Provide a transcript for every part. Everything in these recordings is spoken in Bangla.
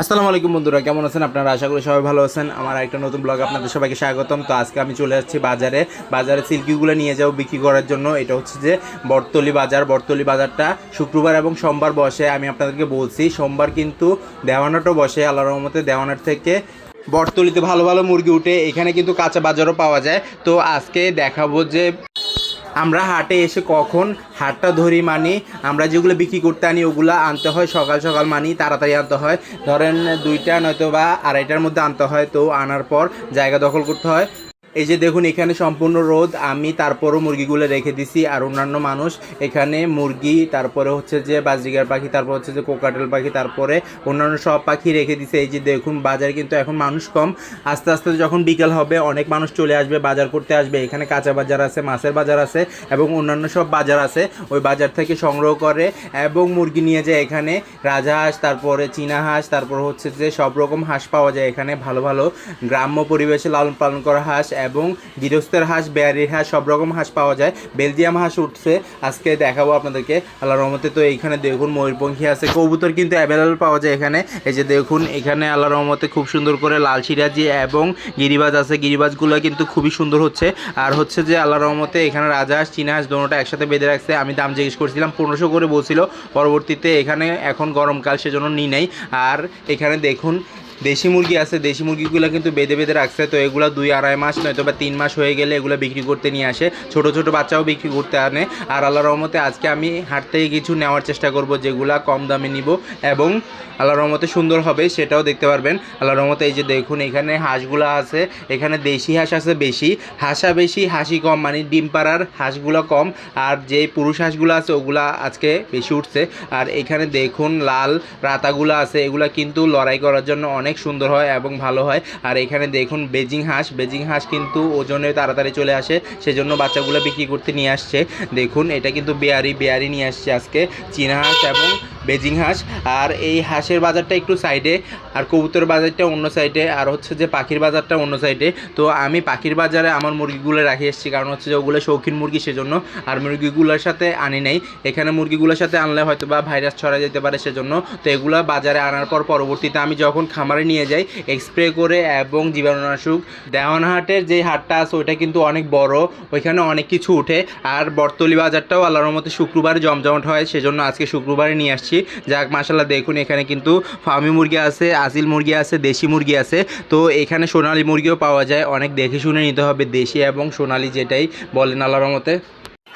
আসসালামু আলাইকুম বন্ধুরা, কেমন আছেন আপনারা? আশা করি সবাই ভালো আছেন। আমার একটা নতুন ব্লগ আপনাদের সবাইকে স্বাগতম। তো আজকে আমি চলে যাচ্ছি বাজারে। বাজারে সিল্কিগুলো নিয়ে যাব বিক্রি করার জন্য। এটা হচ্ছে যে বটতলি বাজার। বটতলি বাজারটা শুক্রবার এবং সোমবার বসে, আমি আপনাদেরকে বলছি। সোমবার কিন্তু দেওয়ানাটও বসে, আল্লাহ রহমতে দেওয়ানাট থেকে। বটতলিতে ভালো ভালো মুরগি উঠে, এখানে কিন্তু কাঁচা বাজারও পাওয়া যায়। তো আজকে দেখাবো যে আমরা হাটে এসে কখন হাটটা ধরি মানি, আমরা যেগুলো বিক্রি করতে আনি, ওগুলো আনতে হয়, সকাল সকাল মানি তাড়াতাড়ি আনতে হয়। ধরেন দুইটা নয়তো বা আড়াইটার মধ্যে আনতে হয়, তো আনার পর জায়গা দখল করতে হয়। এই যে দেখুন, এখানে সম্পূর্ণ রোদ। আমি তারপরও মুরগিগুলো রেখে দিছি আর অন্যান্য মানুষ। এখানে মুরগি, তারপরে হচ্ছে যে বাজরিগার পাখি, তারপর হচ্ছে যে কোকাটেল পাখি, তারপরে অন্যান্য সব পাখি রেখে দিছে। এই যে দেখুন, বাজারে কিন্তু এখন মানুষ কম। আস্তে আস্তে যখন বিকেল হবে, অনেক মানুষ চলে আসবে, বাজার করতে আসবে। এখানে কাঁচা বাজার আছে, মাছের বাজার আছে এবং অন্যান্য সব বাজার আছে। ওই বাজার থেকে সংগ্রহ করে এবং মুরগি নিয়ে যায় এখানে। রাজহাঁস তারপরে চীনা হাঁস, তারপর হচ্ছে যে সব রকম হাঁস পাওয়া যায় এখানে। ভালো ভালো গ্রাম্য পরিবেশে লালন পালন করা হাঁস এবং গৃহস্থের হাঁস, বেয়ারির হাঁস, সব রকম হাঁস পাওয়া যায়। বেলজিয়াম হাঁস উঠছে। আজকে দেখাবো আপনাদেরকে। আল্লাহ রহমতে তো এইখানে দেখুন ময়ূরপঙ্খী আছে। কবুতর কিন্তু অ্যাভেলেবল পাওয়া যায় এখানে। এই যে দেখুন, এখানে আল্লাহ রহমতে খুব সুন্দর করে লাল সিরাজি এবং গিরিবাজ আছে। গিরিবাজগুলো কিন্তু খুবই সুন্দর হচ্ছে। আর হচ্ছে যে আল্লাহ রহমতে এখানে রাজহাঁস চীনা হাঁস দোনোটা একসাথে বেঁধে রাখছে। আমি দাম জিজ্ঞেস করছিলাম, পনেরোশো করে বলছিল। পরবর্তীতে এখানে এখন গরমকাল সেজন্য নিই নাই। আর এখানে দেখুন দেশি মুরগি আছে, দেশি মুরগিগুলো কিন্তু বেঁধে বেঁধে রাখছে, তো এগুলো দুই আড়াই মাস নয়তো বা তিন মাস হয়ে গেলে এগুলো বিক্রি করতে নিয়ে আসে। ছোট ছোট বাচ্চাও বিক্রি করতে আনে। আর আল্লাহ রহমতে আজকে আমি হাট থেকে কিছু নেওয়ার চেষ্টা করব, যেগুলা কম দামে নিব এবং আল্লাহ রহমতে সুন্দর হবে সেটাও দেখতে পারবেন। আল্লাহ রহমতে এই যে দেখুন, এখানে হাঁসগুলো আছে, এখানে দেশি হাঁস আছে বেশি। হাঁসা বেশি, হাসি কম মানে ডিম পাড়ার হাঁসগুলো কম। আর যে পুরুষ হাঁসগুলো আছে, ওগুলা আজকে বেশি উঠছে। আর এখানে দেখুন, লাল রাতাগুলো আছে, এগুলা কিন্তু লড়াই করার জন্য অনেক সুন্দর হয় এবং ভালো হয়। আর এখানে দেখুন বেজিং হাঁস বেজিং হাঁস কিন্তু ওজনে তাড়াতাড়ি চলে আসে, সেজন্য বাচ্চাগুলো বিক্রি করতে নিয়ে আসছে। দেখুন, এটা কিন্তু বেয়ারি বেয়ারি নিয়ে আসছে আজকে। চীনা হাঁস এবং বেজিং হাঁস, আর এই হাঁসের বাজারটা একটু সাইডে, আর কবুতর বাজারটা অন্য সাইডে, আর হচ্ছে যে পাখির বাজারটা অন্য সাইডে। তো আমি পাখির বাজারে আমার মুরগিগুলো রাখি এসেছি কারণ হচ্ছে যে ওগুলো শৌখিন মুরগি সেজন্য, আর মুরগিগুলোর সাথে আনি নাই। এখানে মুরগিগুলোর সাথে আনলে হয়তো বা ভাইরাস ছড়া যেতে পারে সেজন্য। তো এগুলো বাজারে আনার পর পরবর্তীতে আমি যখন খামারে নিয়ে যাই স্প্রে করে এবং জীবাণুনাশক, দেওয়ানহাটের যে হাটটা আছে, ওইটা কিন্তু অনেক বড়, ওইখানে অনেক কিছু উঠে। আর বটতলি বাজারটাও আল্লাহর মতো শুক্রবারে জমজমট হয়, সেজন্য আজকে শুক্রবারে নিয়ে আসছি। যাক মাসাল্লাহ দেখুন, এখানে কিন্তু ফার্মি মুরগি আছে, আসিল মুরগি আছে, দেশি মুরগি আছে। তো এখানে সোনালি মুরগিও পাওয়া যায়। অনেক দেখে শুনে নিতে হবে দেশি এবং সোনালি যেটাই বলেন আল্লাহর মতে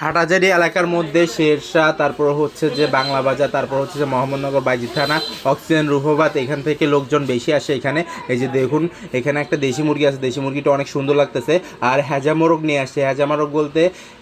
হাটাজারি এলাকার মধ্যে শেরশাহ, তারপর হচ্ছে যে বাংলা বাজার, তারপর হচ্ছে যে মোহাম্মদনগর, বাইজি থানা, অক্সিজেন রুহবাদ এখান থেকে লোকজন বেশি আসে এখানে। এই যে দেখুন, এখানে একটা দেশি মুরগি আছে, দেশি মুরগিটা অনেক সুন্দর লাগতেছে। আর হ্যাজা মোরগ নিয়ে আসছে। হ্যাজা মোরগ বলতে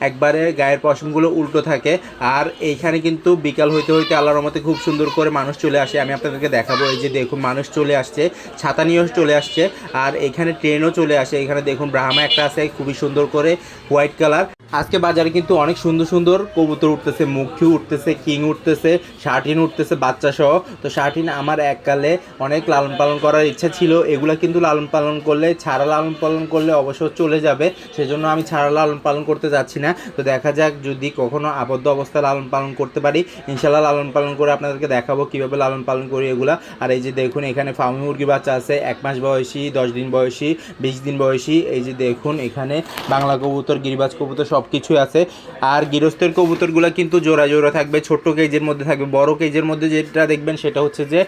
একবারে গায়ের পশমগুলো উল্টো থাকে। আর এইখানে কিন্তু বিকাল হইতে হইতে আল্লাহর রহমতে খুব সুন্দর করে মানুষ চলে আসে। আমি আপনাদেরকে দেখাবো, এই যে দেখুন, মানুষ চলে আসছে, ছাতা নিয়েও চলে আসছে। আর এখানে ট্রেনও চলে আসে। এখানে দেখুন, ব্রাহ্মা একটা আছে, খুবই সুন্দর করে হোয়াইট কালার। আজকে বাজারে কিন্তু অনেক সুন্দর সুন্দর কবুতর উঠতেছে মুখি উঠতেছে, কিং উঠতেছে, শার্টিন উঠতেছে বাচ্চা সহ তো শার্টিন আমার এককালে অনেক লালন পালন করার ইচ্ছা ছিল। এগুলো কিন্তু লালন পালন করলে, ছাড়া লালন পালন করলে অবশ্য চলে যাবে। সেজন্য আমি ছাড়া লালন পালন করতে যাচ্ছি না। তো দেখা যাক যদি কখনো আবদ্ধ অবস্থায় লালন পালন করতে পারি। ইনশাল্লাহ লালন পালন করে আপনাদেরকে দেখাবো কীভাবে লালন পালন করি এগুলা। আর এই যে দেখুন, এখানে ফার্মি মুরগি বাচ্চা আছে, এক মাস বয়সী, দশ দিন বয়সী, বিশ দিন বয়সী। এই যে দেখুন, এখানে বাংলা কবুতর, গিরিবাজ কবুতর সব কিছুই আছে। আর গৃহস্থের কবুতরগুলো কিন্তু জোড়া জোড়া থাকবে, ছোট্ট কেজের মধ্যে থাকবে, বড় কেজের মধ্যে যেটা দেখবেন সেটা হচ্ছে যে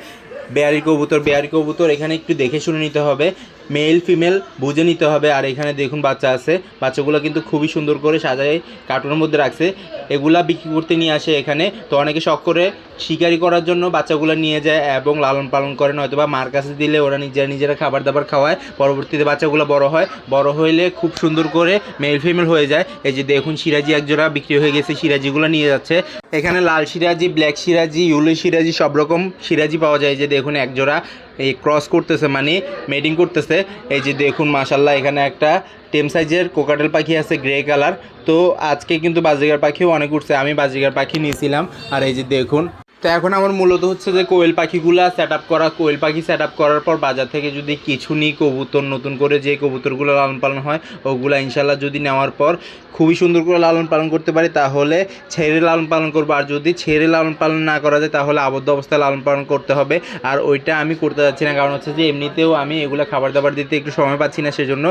বেয়ারি কবুতর। বেয়ারি কবুতর এখানে একটু দেখে শুনে নিতে হবে। মেল, ফিমেল বুঝে নিতে হবে। আর এখানে দেখুন বাচ্চা আছে। বাচ্চাগুলো কিন্তু খুবই সুন্দর করে সাজায়, কার্টুনের মধ্যে রাখছে। এগুলা বিক্রি করতে নিয়ে আসে এখানে। তো অনেকে শখ করে শিকারি করার জন্য বাচ্চাগুলো নিয়ে যায় এবং লালন পালন করে। নয়তো বা মার কাছে দিলে ওরা নিজেরা নিজেরা খাবার দাবার খাওয়ায়। পরবর্তীতে বাচ্চাগুলো বড় হয়। বড় হইলে খুব সুন্দর করে মেল, ফিমেল হয়ে যায়। এই যে দেখুন সিরাজি একজোড়া বিক্রি হয়ে গেছে, সিরাজিগুলো নিয়ে যাচ্ছে। এখানে লাল সিরাজি, ব্ল্যাক সিরাজি, ইউলো সিরাজি সব রকম সিরাজি পাওয়া যায়। যে দেখুন একজোড়া। এই ক্রস করতেছে মানে মেডিং করতেছে। এই যে দেখুন মাসাল্লাহ এখানে একটা টেম সাইজের কোকাটেল পাখি আছে গ্রে কালার তো আজকে কিন্তু বাজিগার পাখিও অনেক উঠছে, আমি বাজিগার পাখি নিয়েছিলাম। আর এই যে দেখুন তো এখন আমার মূলত হচ্ছে যে কোয়েল পাখিগুলা সেট আপ করা, কোয়েল পাখি সেট আপ করার পর বাজার থেকে যদি কিছু নিই, কবুতর নতুন করে যে কবুতরগুলো লালন পালন হয়, ওগুলো ইনশাল্লাহ যদি নেওয়ার পর খুবই সুন্দর করে লালন পালন করতে পারি, তাহলে ছেড়ে লালন পালন করব। আর যদি ছেড়ে লালন পালন না করা যায়, তাহলে আবদ্ধ অবস্থায় লালন পালন করতে হবে। আর ওইটা আমি করতে যাচ্ছি না, কারণ হচ্ছে যে এমনিতেও আমি এগুলো খাবার দাবার দিতে একটু সময় পাচ্ছি না, সেজন্য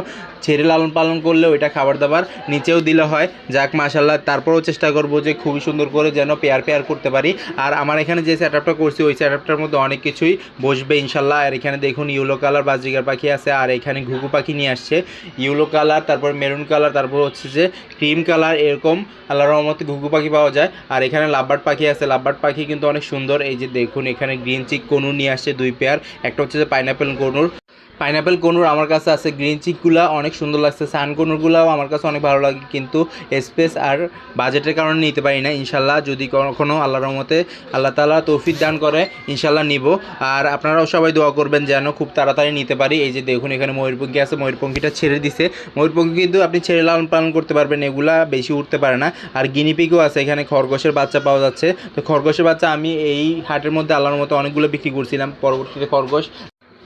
ছেড়ে লালন পালন করলে ওইটা খাবার দাবার নিচেও দিলে হয়। যাক মাশাল্লাহ তারপরেও চেষ্টা করব যে খুবই সুন্দর করে যেন পেয়ার পেয়ার করতে পারি। আর আমার এখানে যে সেটআপটা করছি, ওই সেটআপটার মধ্যে অনেক কিছুই বসবে ইনশাল্লাহ। আর এখানে দেখুন ইউলো কালার বাজরিকার পাখি আছে, আর এখানে ঘুঘু পাখি নিয়ে আসছে। ইউলো কালার তারপর মেরুন কালার তারপর হচ্ছে যে ক্রিম কালার এরকম আল্লাহ রহমতে ঘুঘু পাখি পাওয়া যায়। আর এখানে লাভবার্ড পাখি আছে, লাভবার্ড পাখি কিন্তু অনেক সুন্দর। এই যে দেখুন, এখানে গ্রিন চিক কনুর নিয়ে আসছে দুই পেয়ার একটা হচ্ছে যে পাইনাপেল কনুর পাইনাপেল কনুর আমার কাছে আছে, গ্রিন চিকগুলা অনেক সুন্দর লাগছে, সান কনুরগুলাও আমার কাছে অনেক ভালো লাগে, কিন্তু স্পেস আর বাজেটের কারণে নিতে পারি না, ইনশাল্লাহ যদি কখনও আল্লাহ রহমতে আল্লাহ তালা তৌফিক দান করে, ইনশাল্লাহ নিব। আর আপনারাও সবাই দোয়া করবেন যেন খুব তাড়াতাড়ি নিতে পারি, এই যে দেখুন এখানে ময়ূরপঙ্খী আছে, ময়ূরপঙ্খীটা ছেড়ে দিছে, ময়ূরপঙ্খী কিন্তু আপনি ছেড়ে লালন পালন করতে পারবেন, এগুলা বেশি উঠতে পারে না। আর গিনিপিগও আছে, এখানে খরগোশের বাচ্চা পাওয়া যাচ্ছে, তো খরগোশের বাচ্চা আমি এই হাটের মধ্যে আল্লাহর মতো অনেকগুলো বিক্রি করছিলাম, পরবর্তীতে খরগোশ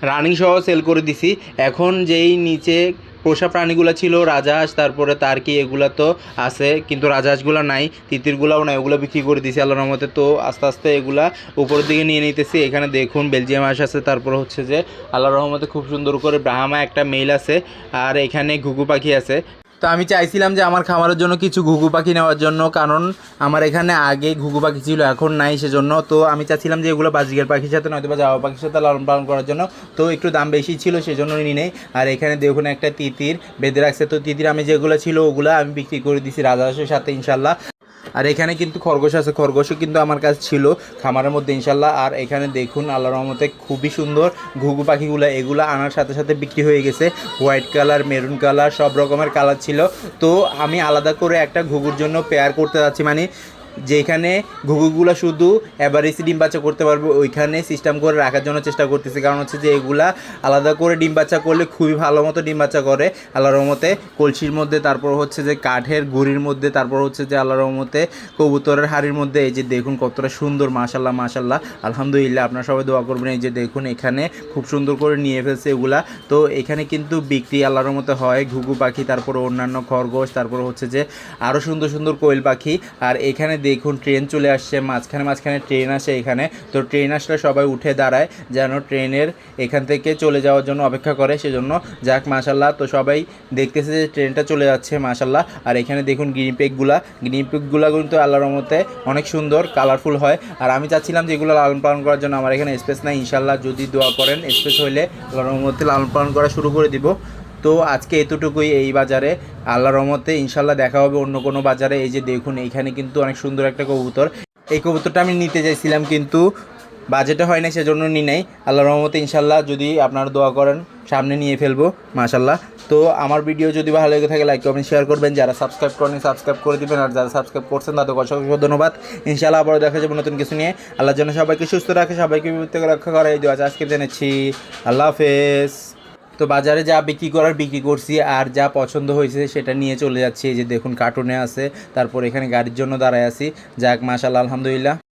রানিং সহ সেল করে দিছি। এখন যেই নিচে পোষা প্রাণীগুলো ছিল, রাজহাঁস, তারপরে তার কি এগুলো তো আছে, কিন্তু রাজহাঁসগুলো নাই, তিতিরগুলোও নাই, ওগুলো বিক্রি করে দিছি আল্লাহর রহমতে। তো আস্তে আস্তে এগুলা উপরের দিকে নিয়ে নিতেছি। এখানে দেখুন বেলজিয়াম হাঁস আছে, তারপর হচ্ছে যে আল্লাহর রহমতে খুব সুন্দর করে ব্রাহ্মা একটা মেল আছে, আর এখানে ঘুঘু পাখি আছে। তো আমি চাইছিলাম যে আমার খামারের জন্য কিছু ঘুঘু পাখি নেওয়ার জন্য, কারণ আমার এখানে আগে ঘুঘু পাখি ছিল, এখন নাই সেজন্য। তো আমি চাইছিলাম যে এগুলো বাজিকের পাখির সাথে, নয়তো বা জাওয়া পাখির সাথে লালন পালন করার জন্য। তো একটু দাম বেশি ছিল, সেজন্য নিয়ে নেই। আর এখানে দেখুন একটা তিতির বেঁধে রাখছে। তো তিতির আমি যেগুলো ছিল, ওগুলো আমি বিক্রি করে দিছি রাজা সাথে ইনশাল্লাহ আর এখানে কিন্তু খরগোশ আছে, খরগোশও কিন্তু আমার কাছে ছিল খামারের মধ্যে, ইনশাল্লাহ। আর এখানে দেখুন আল্লাহ রহমতে খুবই সুন্দর ঘুঘু পাখিগুলো, এগুলো আনার সাথে সাথে বিক্রি হয়ে গেছে। হোয়াইট কালার মেরুন কালার সব রকমের কালার ছিল। তো আমি আলাদা করে একটা ঘুঘুর জন্য পেয়ার করতে যাচ্ছি মানে যেখানে ঘুঘুগুলো শুধু অ্যাভারেজ ডিম বাচ্চা করতে পারবে, ওইখানে সিস্টেম করে রাখার জন্য চেষ্টা করতেছি। কারণ হচ্ছে যে এগুলা আলাদা করে ডিম বাচ্চা করলে খুবই ভালো মতো ডিম বাচ্চা করে। আল্লাহর রহমতে কলসির মধ্যে, তারপর হচ্ছে যে কাঠের গুড়ির মধ্যে, তারপর হচ্ছে যে আল্লাহর রহমতে কবুতরের হাড়ির মধ্যে, এই যে দেখুন কতটা সুন্দর মাশাল্লাহ মাশাল্লাহ আলহামদুলিল্লাহ, আপনারা সবাই দোয়া করবেন এই যে দেখুন এখানে খুব সুন্দর করে নিয়ে ফেলছে এগুলা। তো এখানে কিন্তু বিক্রি আল্লাহর মতো হয়, ঘুঘু পাখি, তারপর অন্যান্য খরগোশ, তারপর হচ্ছে যে আরও সুন্দর সুন্দর কোয়েল পাখি। আর এখানে দেখুন, ট্রেন চলে আসছে, মাঝখানে মাঝখানে ট্রেন আসে এখানে। তো ট্রেন আসলে সবাই উঠে দাঁড়ায় যেন ট্রেনের এখান থেকে চলে যাওয়ার জন্য অপেক্ষা করে, সেজন্য যাক মাশাল্লাহ তো সবাই দেখতেছে যে ট্রেনটা চলে যাচ্ছে মাশাল্লাহ আর এখানে দেখুন গিনিপেকগুলা গিনিপেকগুলা কিন্তু আল্লাহর রহমতে অনেক সুন্দর কালারফুল হয়। আর আমি চাচ্ছিলাম যে এগুলো লালন পালন করার জন্য, আমার এখানে স্পেস নাই। ইনশাল্লাহ যদি দোয়া করেন স্পেস হইলে আল্লাহর রহমতে লালন পালন করা শুরু করে দিব। তো আজকে এতটুকুই এই বাজারে। আল্লাহ রহমতে ইনশাল্লাহ দেখা হবে অন্য কোনো বাজারে। এই যে দেখুন, এইখানে কিন্তু অনেক সুন্দর একটা কবুতর। এই কবুতরটা আমি নিতে চাইছিলাম কিন্তু বাজেটে হয় না সেজন্য নি নাই। আল্লাহ রহমতে ইনশাল্লাহ যদি আপনারা দোয়া করেন, সামনে নিয়ে ফেলব মাশাল্লাহ তো আমার ভিডিও যদি ভালো লেগে থাকে লাইক কমেন্ট শেয়ার করবেন। যারা সাবস্ক্রাইব করেন সাবস্ক্রাইব করে দিবেন। আর যারা সাবস্ক্রাইব করছেন তাদের অসংখ্য ধন্যবাদ। ইনশাল্লাহ আবারও দেখা যাবে নতুন কিছু নিয়ে। আল্লাহর জন্য সবাইকে সুস্থ রাখে, সবাইকে বিপদ থেকে রক্ষা করে। এই দোয়া আজকে জেনেছি। আল্লাহ হাফেজ। তো বাজারে যা বিক্রি করার বিক্রি করছি আর যা পছন্দ হয়েছে সেটা নিয়ে চলে যাচ্ছি। এই যে দেখুন কার্টুনে আছে। তারপর এখানে গাড়ির জন্য দাঁড়ায় আছি। যাক মাশাল আলহামদুলিল্লাহ।